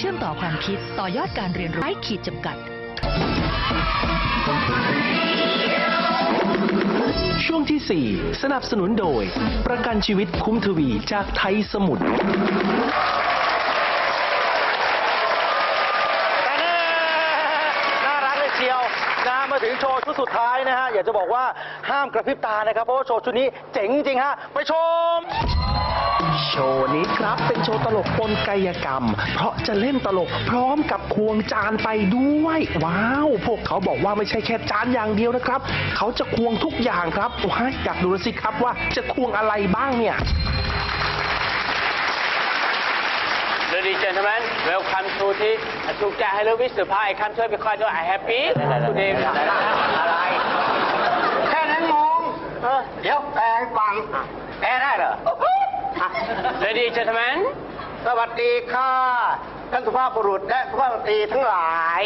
เชื่อมต่อความคิดต่อยอดการเรียนรู้ไร้ขีดจำกัด ช่วงที่ 4 สนับสนุนโดย ประกันชีวิตคุ้มทวีจากไทยสมุทรแต่แน่น่ารักเลยเชียวนะมาถึงโชว์ชุดสุดท้ายนะฮะ อยากจะบอกว่าห้ามกระพริบตานะครับ เพราะว่าโชว์ชุดนี้เจ๋งจริงฮะ ไปชม โชว์นี้ครับเป็นโชว์ตลกปนกายกรรม เพราะจะเล่นตลกพร้อมกับควงจานไปด้วย ว้าว พวกเขาบอกว่าไม่ใช่แค่จานอย่างเดียวนะครับ เขาจะควงทุกอย่างครับว้ายอยากดูแล้วสิครับว่าจะควงอะไรบ้างเนี่ย Ladies and gentlemen, welcome to the to the Hello Wish Surprise. Come to because I happy today. อะไร แค่นั้นงง เดี๋ยวแปลให้ฟัง แปลได้เหรอ Ladies and gentlemen, สวัสดีค่ะท่านสุภาพบุรุษและสุภาพสตรีทั้งหลาย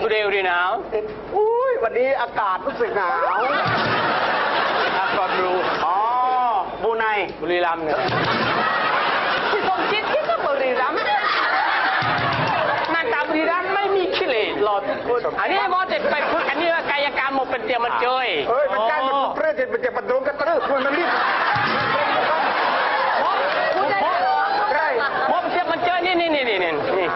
today we now อุ้ยวันนี้อากาศรู้สึกหนาว have got blue. อ๋อบูไนบุรีรัมย์เนี่ยที่สมคิดที่ก็บุรีรัมย์หน้าตาบุรีรัมย์ไม่มีขี้เหร่หลอดอันนี้ว่าจะไปพูดอันนี้ว่ากายกรรมมันเป็นเตียมันเจยเฮ้ยมันใกล้มันเปรี้ยวเจ็บมันเจ็บมันโดนกระตือมันมันรีบใช่ เพราะเตียมั นเจยนี่นี่นี่นี่นี่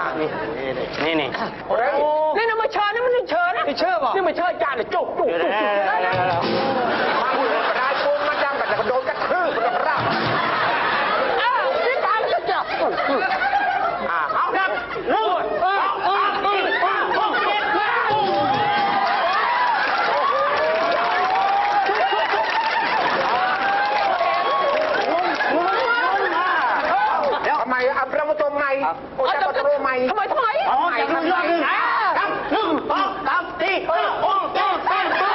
นี่นี่โอ้ยนี่นี่มาเชิญนี่มันเชิญนะเชิญป่ะนี่มาเชิญจานเลยจุกจุกจุกจุก มาพูดเลยประดาโกงมาจังแต่โดนกระตือมันราบ อ้าวนี่ตามจะจับ อ่าเอาครับ นู่นเออเออเออเออเออเจ็ดแปด เดี๋ยวทำไม อัปรมตมใหม่โอ้ยอัปรมใหม่ทำไมทำไมอ๋อใหม่หนึ่งหนึ่งครับหนึ่งสองสามสี่ห้าหกเจ็ดแปดเก้า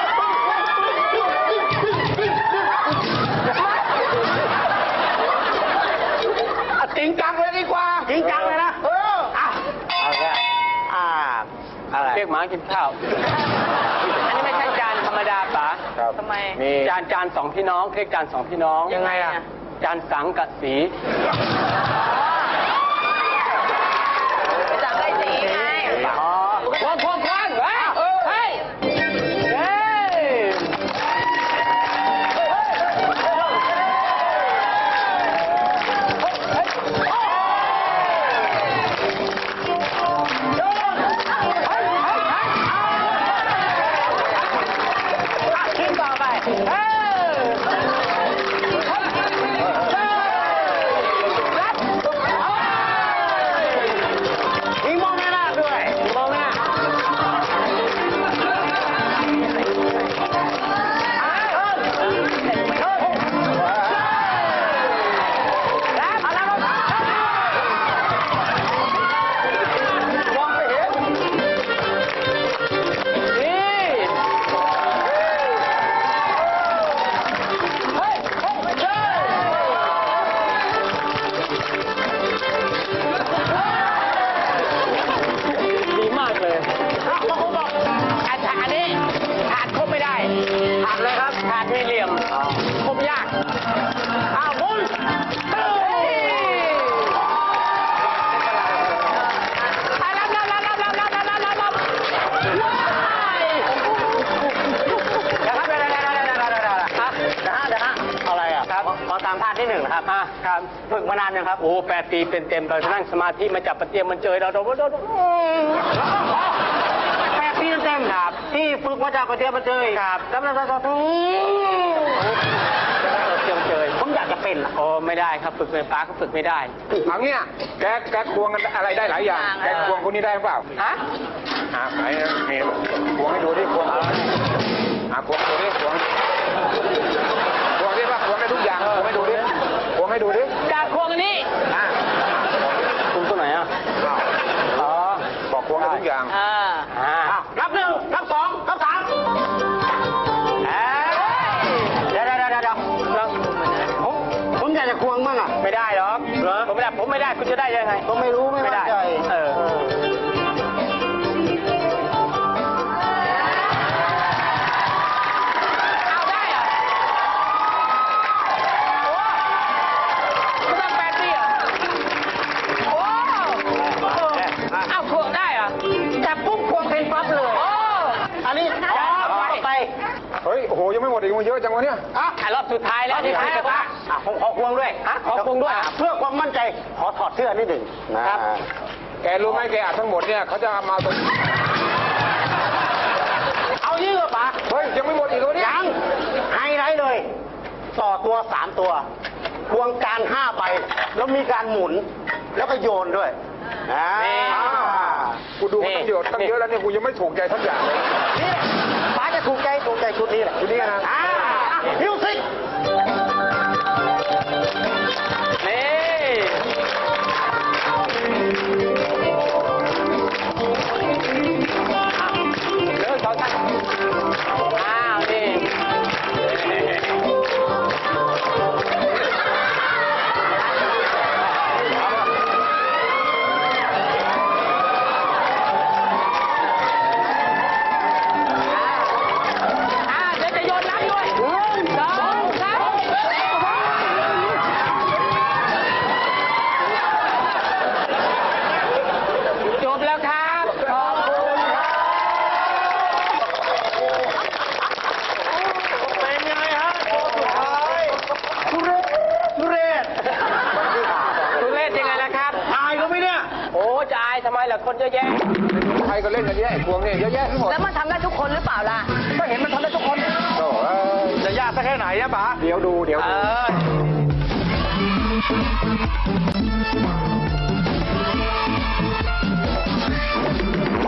จริงจังเลยดีกว่า จริงจังเลยนะ เอออะเอาละอ่าอะไรเรียกหมากินข้าว อันนี้ไม่ใช่จานธรรมดาป๋าทำไม จานจานสองพี่น้องเรียกจานสองพี่น้อง ยังไงอะ จานสังกะสี ตามท่าที่หนึ่งนะครับอะครับฝึกมานานยังครับ โอ้แปดปีเป็นเต็มเราจะนั่งสมาธิมาจับประเตียมมันเจอเราเราเราเราแปดปีเต็มครับ ที่ฝึกมาจากประเทศประเจยครับแล้วแล้วแล้วเตียมเจอผมอยากจะเป็นอะโอ้ไม่ได้ครับฝึกไฟฟ้าก็ฝึกไม่ได้เอางี้แกแกควงกันอะไรได้หลายอย่างแกควงคนนี้ได้หรือเปล่าฮะหาไหนนี่ควงให้ดูดิควงหาควงดูดิควงควง อย่างรับหนึ่งรับ ขอควงด้วยฮะขอควงด้วยะเพื่อความมั่นใจขอถอดเสื้อนิดหนึ่งนะครับ แกรู้ไหมแกอัดทั้งหมดเนี่ยเขาจะเอามาตรงเอายี่เหรอป๋าเฮ้ยยังไม่หมดอีกแล้วเนี่ยยังไฮไลท์เลย ต่อตัวสามตัวควงการห้าไปแล้วมีการหมุน แล้วก็โยนด้วยอ่านี่กูดูมันตั้งเยอะตั้งเยอะแล้วเนี่ยกูยังไม่ถูกใจทักอย่างเลย นี่ป๋าจะถูกใจถูกใจชุดนี้แหละชุดนี้นะ อ่ามิวสิก Thank you. จะอายทำไมล่ะคนเยอะแยะ ใครก็เล่นกันเยอะไอ้พวงเนี่ยเยอะแยะทั้งหมดแล้วมันทำได้ทุกคนหรือเปล่าล่ะ ก็เห็นมันทำได้ทุกคน โอ้เอ้ยจะยากสักแค่ไหนอะป๋าเดี๋ยวดูเดี๋ยวเอดู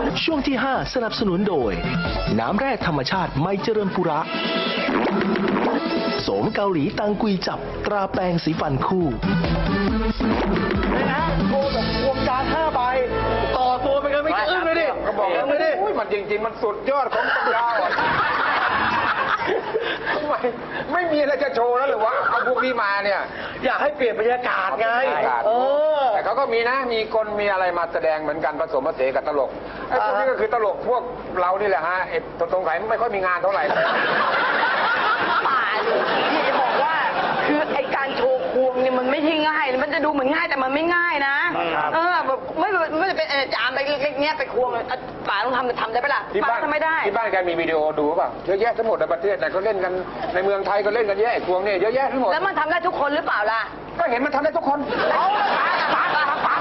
อ ช่วงที่ 5 สนับสนุนโดย น้ำแร่ธรรมชาติไม่เจริญปุระ โสมเกาหลีตังกุยจับ ตราแปรงสีฟันคู่นี่ฮะโชว์แบบ อึ้งเลยดิก็บอกแล้วไม่ได้โอ้ยมันจริง ๆ มันสุดยอดของปัญญาอ่อนทำไมไม่มีอะไรจะโชว์แล้วหรือวะเอาพวกนี้มาเนี่ย อยากให้เปลี่ยนบรรยากาศไงบรรยากาศ เออ แต่เขาก็มีนะ มีคนมีอะไรมาแสดงเหมือนกันผสมผสานกับตลก ไอ้พวกนี้ก็คือตลกพวกเรานี่แหละฮะไอ้ตรงไหนไม่ค่อยมีงานเท่าไหร่ ป่าเลย เนี่ยมันไม่ใช่ง่าย มันจะดูเหมือนง่ายแต่มันไม่ง่ายนะเออแบบไม่ไม่จะเป็นเออจานไปเล็กๆเนี้ยไปควงอะป่าต้องทำทำได้ปะล่ะที่ป่าบ้านทำไม่ได้ ที่บ้านแกมีวิดีโอดูเปล่ะเยอะแยะทั้งหมดในประเทศแต่เขาเล่นกันในเมืองไทยก็เล่นกันเยอะไอ้พวงเนี่ยเยอะแยะทั้งหมดแล้วมันทำได้ทุกคนหรือเปล่าล่ะ ก็เห็นมันทำได้ทุกคน เอาป่าป่าป่าป่า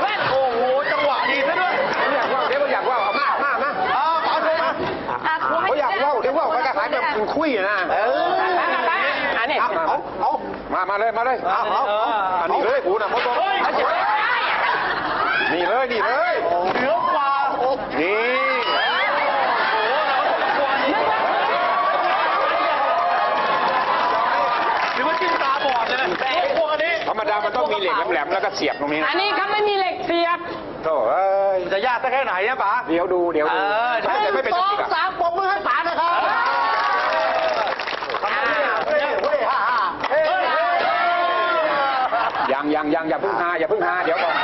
แว่นโอ้โห จังหวะดีซะด้วยอยากว่าเดี๋ยวอยากว่าเอามามามาอ้าวป๋าโชว์มาอะควงให้ เขาอยากว่าเดี๋ยวว่าเขาจะขายแบบเป็นคุยอะนะ เออ อันนี้ เอาเอาเอา มามาเลยมาเลยเอาเอาเอาอันนี้เลยกูนะมดบอกเฮ้ยนี่เลยนี่เลยเหนือกว่าโอ้นี่หรือว่าจิ้มตาบอดเลยนะพวกอันนี้ธรรมดามันต้องมีเหล็กแหลมๆแล้วก็เสียบตรงนี้อันนี้ครับไม่มีเหล็กเสียบโธ่เอ้ยจะยากสักแค่ไหนอะป๋าเดี๋ยวดูเดี๋ยวดูเออไม่แต่ไม่เป็นสจองริ ยังยังยังอย่าเพิ่งหาอย่าเพิ่งหาเดี๋ยวก่อน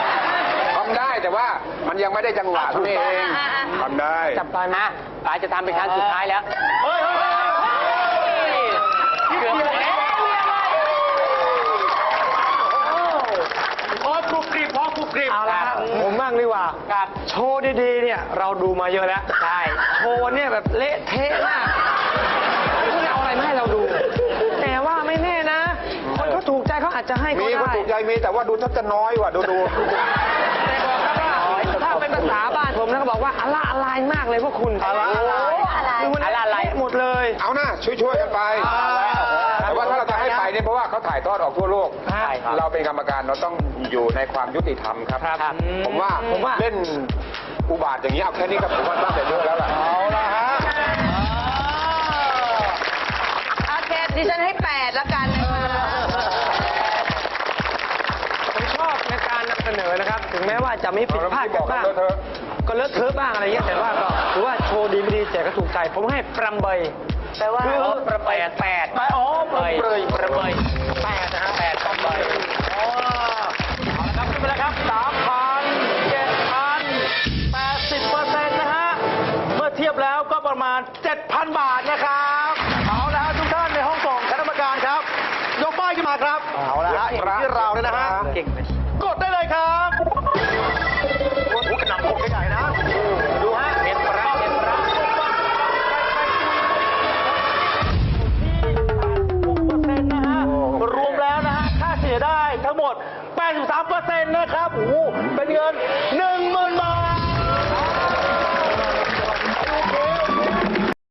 ทำได้แต่ว่ามันยังไม่ได้จังหวะเท่านั้นเองทำได้จับไปนะป๋าจะทำเป็นครั้งสุดท้ายแล้วเฮ้ยเฮ้ยเฮ้ยเกือบแล้วพอกรุบกริบพอกรุบกริบเอาละครับผมบ้างดีกว่าครับโชว์ดีๆเนี่ยเราดูมาเยอะแล้วใช่โชว์วันเนี่ยแบบเละเทะมากไม่ได้เอาอะไรมาให้เราดู จเขาอาจจะให้ก็มีได้คนถูกใจมีแต่ว่าดูทัศจะน้อยว่ะดูดู แต่บอกครับว่าถ้าเป็นภาษาบ้านผมนะก็บอกว่าอะไรอะไรมากเลยพวกคุณอะไรอะไรคือมันอะไรเละหมดเลย เอานะช่วยๆกันไป แต่ว่าถ้าเราจะให้ไปเนี่ยเพราะว่าเขาถ่ายทอดออกทั่วโลก ใช่ครับเราเป็นกรรมการเราต้องอยู่ในความยุติธรรมครับ ครับผมว่าผมว่า เล่นอุบาทอย่างนี้เอาแค่นี้ก็ผมว่าน่าจะเยอะแล้วล่ะ เอาละฮะ โอเคดิฉันให้แปดแล้วกัน ว่าจะมีผิดพลาดกันบ้างเอาแล้วไม่บอกกันเลอะเทอะก็เลอะเทอะบ้างอะไรเงี้ยแต่ว่าก็ถือว่าโชว์ดีไม่ดีแต่ก็ถูกใจผมให้ปรำเบยแปลว่าคืออ๋อประเบยแปดไปอ๋อปรำเบยประเบยแปดนะฮะแปดปรำเบย